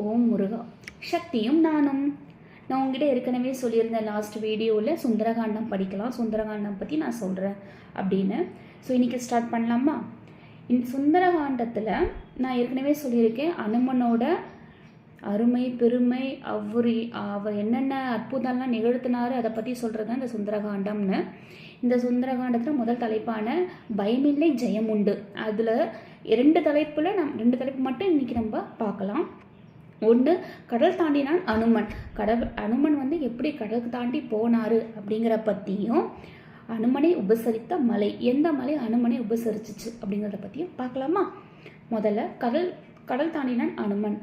ஓம் முருகா. சக்தியும் நானும். நான் உங்ககிட்ட ஏற்கனவே சொல்லியிருந்தேன் லாஸ்ட் வீடியோவில் சுந்தரகாண்டம் படிக்கலாம் சுந்தரகாண்டம் பற்றி நான் சொல்கிறேன் அப்படின்னு. ஸோ இன்றைக்கி ஸ்டார்ட் பண்ணலாமா? இந்த சுந்தரகாண்டத்தில் நான் ஏற்கனவே சொல்லியிருக்கேன் அனுமனோட அருமை பெருமை அவர் அவர் என்னென்ன அற்புதம்லாம் நிகழ்த்தினாரு அதை பற்றி சொல்கிறது தான் இந்த சுந்தரகாண்டம்னு. இந்த சுந்தரகாண்டத்தில் முதல் தலைப்பான பயமில்லை ஜெயமுண்டு. அதில் ரெண்டு தலைப்பில் நம் ரெண்டு தலைப்பு மட்டும் இன்றைக்கி நம்ம பார்க்கலாம். ஒன்று கடல் தாண்டினான் அனுமன். கடல் அனுமன் வந்து எப்படி கடல் தாண்டி போனார் அப்படிங்கிற பற்றியும் அனுமனை உபசரித்த மலை. எந்த மலை அனுமனை உபசரிச்சிச்சு அப்படிங்கிறத பற்றியும் பார்க்கலாமா? முதல்ல கடல் கடல் தாண்டினான் அனுமன்.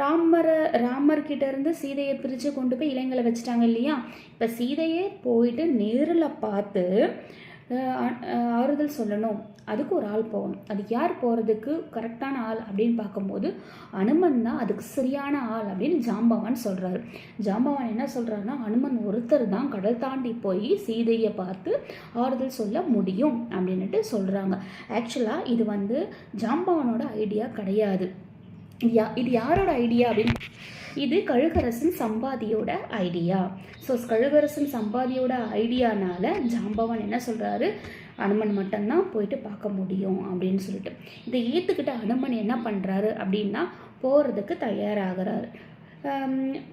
ராமரை ராமர்கிட்ட இருந்து சீதையை பிரித்து கொண்டு போய் இளைஞரை வச்சுட்டாங்க இல்லையா? இப்போ சீதையே போயிட்டு நேரில் பார்த்து ஆறுதல் சொல்லணும். அதுக்கு ஒரு ஆள் போகணும். அது யார் போகிறதுக்கு கரெக்டான ஆள் அப்படின்னு பார்க்கும்போது அனுமன் தான் அதுக்கு சரியான ஆள் அப்படின்னு ஜாம்பவான் சொல்கிறாரு ஜாம்பவான் என்ன சொல்கிறாருன்னா அனுமன் ஒருத்தர் தான் கடல் தாண்டி போய் சீதையை பார்த்து ஆறுதல் சொல்ல முடியும் அப்படின்னுட்டு சொல்கிறாங்க ஆக்சுவலாக இது வந்து ஜாம்பவானோட ஐடியா கிடையாது. யா இது யாரோட ஐடியா அப்படின்னு இது கழுகரசன் சம்பாதியோட ஐடியா ஸோ கழுகரசன் சம்பாதியோட ஐடியானால ஜாம்பவான் என்ன சொல்கிறாரு அனுமன் மட்டும்தான் போயிட்டு பார்க்க முடியும் அப்படின்னு சொல்லிட்டு. இதை ஏற்றுக்கிட்ட அனுமன் என்ன பண்ணுறாரு அப்படின்னா போகிறதுக்கு தயாராகிறாரு.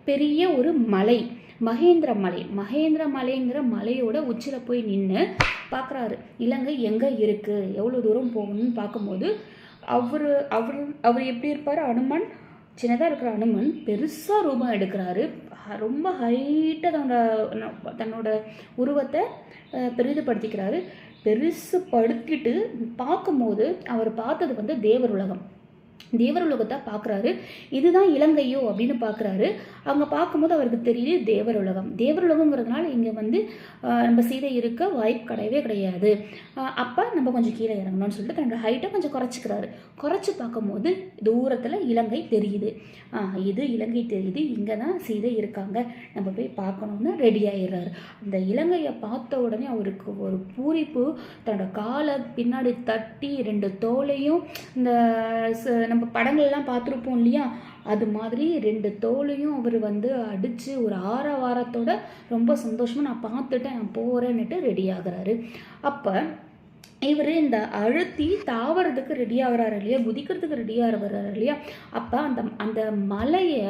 பெரிய ஒரு மலை மகேந்திர மலை. மகேந்திர மலைங்கிற மலையோட உச்சியில் போய் நின்று பார்க்குறாரு. இலங்கை எங்கே இருக்குது எவ்வளோ தூரம் போகணும்னு பார்க்கும்போது அவர் அவர் அவர் எப்படி இருப்பார்? அனுமன் சின்னதாக இருக்கிற அனுமன் பெருசாக ரூபம் எடுக்கிறாரு. ரொம்ப ஹைட்டாக தன்னோட தன்னோட உருவத்தை அஹ், பெரிதுபடுத்திக்கிறாரு. பெருசு படுத்திட்டு பார்க்கும்போது அவர் பார்த்தது வந்து தேவர் உலகம் தேவர் உலகத்தை பார்க்குறாரு இதுதான் இலங்கையோ அப்படின்னு பார்க்குறாரு அவங்க பார்க்கும்போது அவருக்கு தெரியுது தேவர் உலகம் தேவர் உலகங்கிறதுனால இங்கே வந்து நம்ம சீதை இருக்க வாய்ப்பு கிடையவே கிடையாது. அப்போ நம்ம கொஞ்சம் கீழே இறங்கணும்னு சொல்லிட்டு தன்னோட ஹைட்டை கொஞ்சம் குறைச்சிக்கிறாரு. குறைச்சி பார்க்கும்போது தூரத்தில் இலங்கை தெரியுது. இது இலங்கை தெரியுது. இங்கே தான் சீதை இருக்காங்க. நம்ம போய் பார்க்கணுன்னு ரெடி ஆயிடுறாரு. அந்த இலங்கையை பார்த்த உடனே அவருக்கு ஒரு பூரிப்பு. தன்னோட காலை பின்னாடி தட்டி ரெண்டு தோலையும் இந்த அதை நம்ம படங்கள்லாம் பார்த்துருப்போம் இல்லையா? அது மாதிரி ரெண்டு தோலையும் அவர் வந்து அடித்து ஒரு ஆற வாரத்தோட ரொம்ப சந்தோஷமாக நான் பார்த்துட்டேன் நான் போகிறேன்னுட்டு ரெடி ஆகுறாரு. அப்போ இவர் இந்த அழுத்தி தாவறதுக்கு ரெடி ஆகுறாரு இல்லையா? குதிக்கிறதுக்கு ரெடி ஆகிறாரு இல்லையா? அப்போ அந்த அந்த மலையை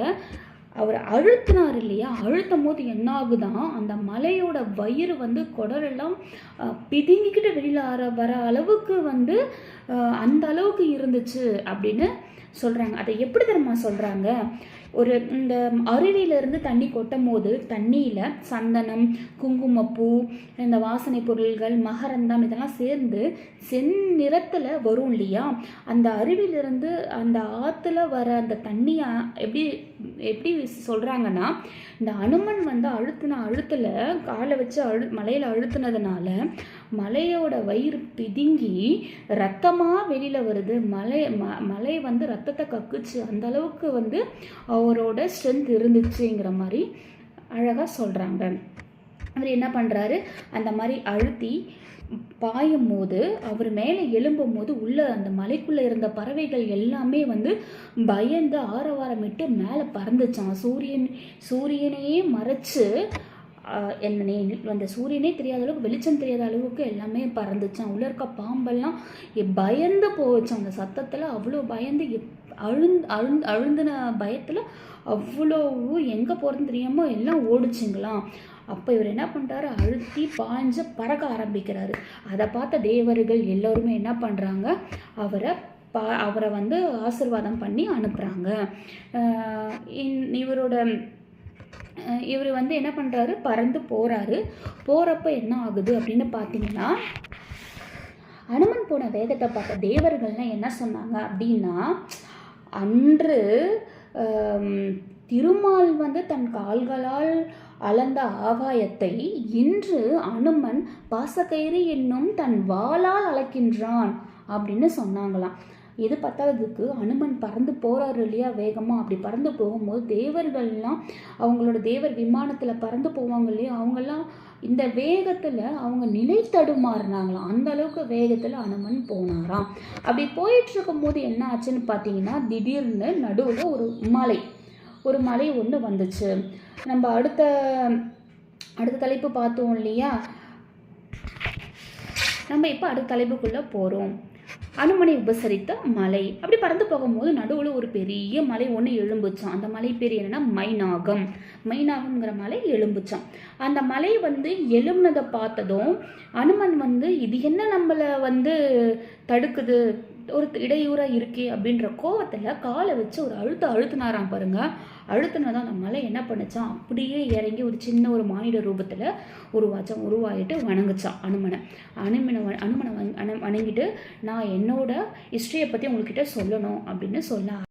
அவர் அழுத்தினார் இல்லையா? அழுத்தும் போது என்ன ஆகுதான் அந்த மலையோட வயிறு வந்து குடலெல்லாம் பிதுங்கிக்கிட்டு வெளியில் வர வர அளவுக்கு வந்து அந்த அளவுக்கு இருந்துச்சு அப்படின்னு சொல்கிறாங்க அதை எப்படி தெரியுமா சொல்கிறாங்க ஒரு இந்த அருவியிலேருந்து தண்ணி கொட்டும் போது தண்ணியில் சந்தனம் குங்குமப்பூ இந்த வாசனை பொருள்கள் மகரந்தம் இதெல்லாம் சேர்ந்து செந்நிறத்தில் வரும் இல்லையா? அந்த அருவியிலிருந்து அந்த ஆற்றுல வர அந்த தண்ணியை எப்படி எப்படி சொல்கிறாங்கன்னா இந்த அனுமன் வந்து அழுத்தின அழுத்தில் காலை வச்சு அழு மலையில் அழுத்தினதுனால மலையோட வயிறு பிதுங்கி ரத்தமாக வெளியில் வருது. மலை ம மலை வந்து ரத்தத்தை கக்குச்சு. அந்த அளவுக்கு வந்து அவரோட ஸ்ட்ரென்த் இருந்துச்சுங்கிற மாதிரி அழகாக சொல்கிறாங்க அவர் என்ன பண்ணுறாரு அந்த மாதிரி அழுத்தி பாயும் போது அவர் மேலே எழும்பும் போது உள்ள அந்த மலைக்குள்ளே இருந்த பறவைகள் எல்லாமே வந்து பயந்து ஆரவாரமிட்டு மேலே பறந்துச்சான் சூரியன் சூரியனையே மறைச்சு என்ன அந்த சூரியனே தெரியாத அளவுக்கு வெளிச்சம் தெரியாத அளவுக்கு எல்லாமே பறந்துச்சான் உள்ள இருக்க பாம்பெல்லாம் பயந்து போச்சான் அந்த சத்தத்தில் அவ்வளோ பயந்து எப் அழுந் அழுந் அழுந்தின பயத்தில் அவ்வளோ எங்கே போகிறதுன்னு தெரியாமல் எல்லாம் ஓடிச்சுங்களாம் அப்போ இவர் என்ன பண்ணுறாரு அழுத்தி பாஞ்சு பறக்க ஆரம்பிக்கிறாரு. அதை பார்த்த தேவர்கள் எல்லோருமே என்ன பண்ணுறாங்க அவரை பா அவரை வந்து ஆசிர்வாதம் பண்ணி அனுப்புகிறாங்க இவரோட இவர் வந்து என்ன பண்ணுறாரு பறந்து போகிறாரு போகிறப்ப என்ன ஆகுது அப்படின்னு பார்த்தீங்கன்னா அனுமன் போன வேதத்தை பார்த்த தேவர்கள்லாம் என்ன சொன்னாங்க அப்படின்னா அன்று திருமால் வந்து தன் கால்களால் அளந்த ஆகாயத்தை இன்று அனுமன் பாசக்கயிறு என்னும் தன் வாளால் அளக்கின்றான் அப்படின்னு சொன்னாங்களாம். இது பத்தாததுக்கு அனுமன் பறந்து போகிறாரு இல்லையா வேகமாக அப்படி பறந்து போகும்போது தேவர்கள்லாம் அவங்களோட தேவர் விமானத்தில் பறந்து போவாங்க இல்லையா? அவங்கெல்லாம் இந்த வேகத்தில் அவங்க நிலை தடுமாறினாங்களாம். அந்த அளவுக்கு வேகத்தில் அனுமன் போனாராம். அப்படி போயிட்டு இருக்கும்போது என்ன ஆச்சுன்னு பார்த்தீங்கன்னா திடீர்னு நடுவில் ஒரு மலை ஒரு மலை ஒன்று வந்துச்சு. நம்ம அடுத்த அடுத்த தலைப்பு பார்த்தோம் இல்லையா? நம்ம இப்போ அடுத்த தலைப்புக்குள்ளே போகிறோம் அனுமனை உபசரித்த மலை. அப்படி பறந்து போகும்போது நடுவில் ஒரு பெரிய மலை ஒன்று எழும்புச்சான் அந்த மலை பேர் என்னென்னா மைனாகம். மைனாகம்ங்கிற மலை எழும்புச்சான் அந்த மலை வந்து எழும்புனதை பார்த்ததும் அனுமன் வந்து இது என்ன நம்மளை வந்து தடுக்குது? ஒரு இடையூறாக இருக்கே அப்படின்ற கோவத்தில் காலை வச்சு ஒரு அழுத்த அழுத்தினாராம் பாருங்க. அழுத்தினதான் அந்த மலை என்ன பண்ணிச்சான் அப்படியே இறங்கி ஒரு சின்ன ஒரு மானிட ரூபத்தில் உருவாச்சான் உருவாயிட்டு வணங்குச்சான் அனுமனை. அனுமனை அனுமனை வணங்கிட்டு நான் என்னோட ஹிஸ்ட்ரியை பற்றி உங்ககிட்ட சொல்லணும் அப்படின்னு சொல்ல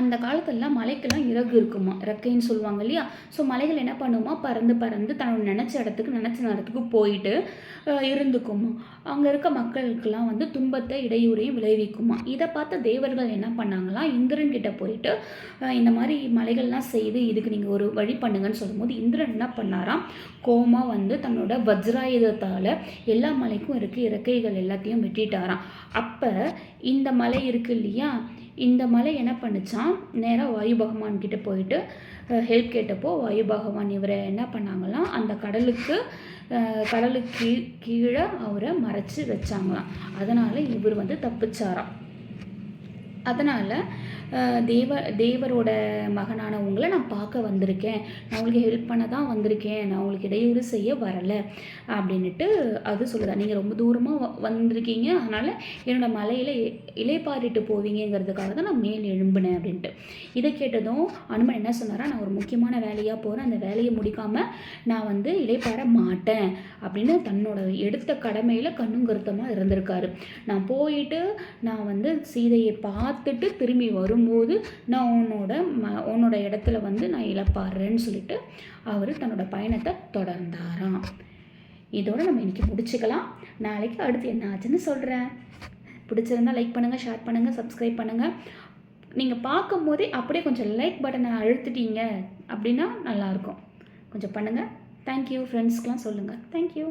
அந்த காலத்துலலாம் மலைக்கெல்லாம் இறகு இருக்குமா? இறக்கைன்னு சொல்லுவாங்க இல்லையா? ஸோ மலைகள் என்ன பண்ணுமா? பறந்து பறந்து தன்னோட நினச்ச இடத்துக்கு நினச்ச நேரத்துக்கு போயிட்டு இருந்துக்குமா? அங்கே இருக்க மக்களுக்கெல்லாம் வந்து துன்பத்தை இடையூறையும் விளைவிக்குமா? இதை பார்த்த தேவர்கள் என்ன பண்ணாங்களா இந்திரன் கிட்ட போயிட்டு இந்த மாதிரி மலைகள்லாம் செய்து இதுக்கு நீங்கள் ஒரு வழி பண்ணுங்கன்னு சொல்லும்போது இந்திரன் என்ன பண்ணாராம்? கோமா வந்து தன்னோட வஜ்ராயுதத்தால் எல்லா மலைக்கும் இருக்க இறக்கைகள் எல்லாத்தையும் வெட்டிட்டாராம். அப்போ இந்த மலை இருக்கு இல்லையா? இந்த மலை என்ன பண்ணுச்சான் நேராக வாயு பகவான்கிட்ட போயிட்டு ஹெல்ப் கேட்டப்போ வாயு பகவான் இவரை என்ன பண்ணாங்களாம் அந்த கடலுக்கு கடலுக்கு கீழே அவரை மறைச்சி வச்சாங்களாம். அதனால் இவர் வந்து தப்பிச்சாராம். அதனால் தேவ தேவரோட மகனான உங்களை நான் பார்க்க வந்திருக்கேன். நான் உங்களுக்கு ஹெல்ப் பண்ண தான் வந்திருக்கேன். நான் உங்களுக்கு இடையூறு செய்ய வரலை அப்படின்னுட்டு அது சொல்லுதா. நீங்கள் ரொம்ப தூரமாக வந்திருக்கீங்க. அதனால் என்னோடய மலையில் இலைப்பாரிட்டு போவீங்கங்கிறதுக்காக தான் நான் மேல் எழும்பினேன் அப்படின்ட்டு. இதை கேட்டதும் அனுமன் என்ன சொன்னாரா? நான் ஒரு முக்கியமான வேலையாக போகிறேன் அந்த வேலையை முடிக்காமல் நான் வந்து இலைப்பார மாட்டேன் அப்படின்னு தன்னோட எடுத்த கடமையில் கண்ணும் கருத்தமாக இருந்திருக்காரு. நான் போயிட்டு நான் வந்து சீதையை பார்த்து பார்த்துட்டு திரும்பி வரும்போது நான் உன்னோட ம உன்னோட இடத்துல வந்து நான் இழப்பாடுறேன்னு சொல்லிட்டு அவர் தன்னோட பயணத்தை தொடர்ந்தாராம். இதோட நம்ம இன்றைக்கி முடிச்சுக்கலாம். நாளைக்கு அடுத்து என்ன ஆச்சுன்னு சொல்கிறேன் பிடிச்சிருந்தா லைக் பண்ணுங்கள் ஷேர் பண்ணுங்கள் சப்ஸ்கிரைப் பண்ணுங்கள் நீங்கள் பார்க்கும்போதே அப்படியே கொஞ்சம் லைக் பட்டனை அழுத்திட்டீங்க அப்படின்னா நல்லாயிருக்கும் கொஞ்சம் பண்ணுங்கள் தேங்க்யூ ஃப்ரெண்ட்ஸ்க்கெலாம் சொல்லுங்கள் தேங்க்யூ